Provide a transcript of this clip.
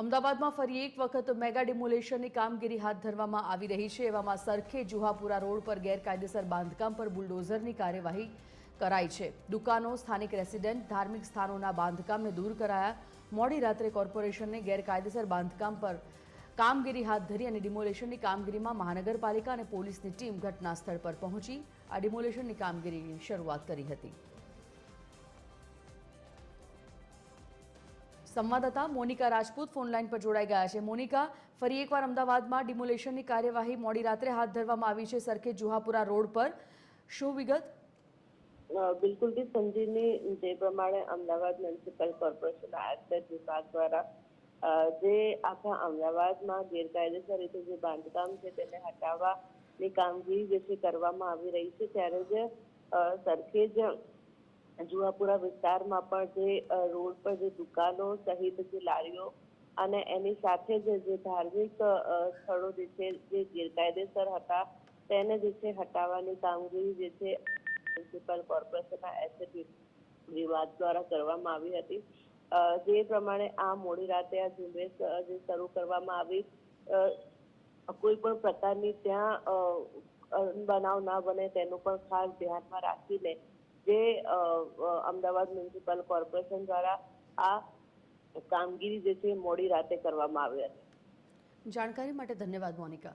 અમદાવાદમાં ફરી એક વખત મેગા ડિમોલેશનની કામગીરી હાથ ધરવામાં આવી રહી છે. એવામાં સરખે જુહાપુરા રોડ પર ગેરકાયદેસર બાંધકામ પર બુલડોઝરની કાર્યવાહી કરાઈ છે. દુકાનો, સ્થાનિક રેસિડેન્ટ, ધાર્મિક સ્થાનોના બાંધકામને દૂર કરાયા. મોડી રાત્રે કોર્પોરેશનને ગેરકાયદેસર બાંધકામ પર કામગીરી હાથ ધરી અને ડિમોલેશનની કામગીરીમાં મહાનગરપાલિકા અને પોલીસની ટીમ ઘટના સ્થળ પર પહોંચી. આ ડિમોલેશનની કામગીરીની શરૂઆત કરી હતી. સંવાદદાતા મોનિકા રાજપૂત ફોનલાઈન પર જોડાઈ ગયા છે. મોનિકા, ફરી એકવાર અમદાવાદમાં ડિમોલેશનની કાર્યવાહી મોડી રાત્રે હાથ ધરવામાં આવી છે સરખે જુહાપુરા રોડ પર. શું વિગત? બિલકુલ બિલકુલથી સંજીવની જે પ્રમાણે અમદાવાદ મ્યુનિસિપલ કોર્પોરેશન એક્સેસ વિભાગ દ્વારા જે આખા અમદાવાદમાં ગેરકાયદેસર રીતે જે બાંધકામ છે તેને હટાવવાની કામગીરી જે છે કરવામાં આવી રહી છે, ત્યારે જ સરખેજ જુહાપુરા વિસ્તારમાં પણ જે રોડ પર જે દુકાનો સહિત જે લારીઓ અને એની સાથે જ જે ધાર્મિક સ્થળો જે છે, જે ગેરકાયદેસર હતા, તેને જે છે હટાવવાની કામગીરી જે છે મ્યુનિસિપલ કોર્પોરેશનના એસેટ વિવાદ દ્વારા કરવામાં આવી હતી. જે પ્રમાણે આ મોડી રાતે આ ઝુંબેશ જે શરૂ કરવામાં આવી કોઈ પણ પ્રકારની ત્યાં બનાવ ના બને તેનું પણ ખાસ ધ્યાનમાં રાખીને જે અમદાવાદ મ્યુનિસિપલ કોર્પોરેશન દ્વારા આ કામગીરી જે છે મોડી રાતે કરવામાં આવી હતી. જાણકારી માટે ધન્યવાદ, મોનિકા.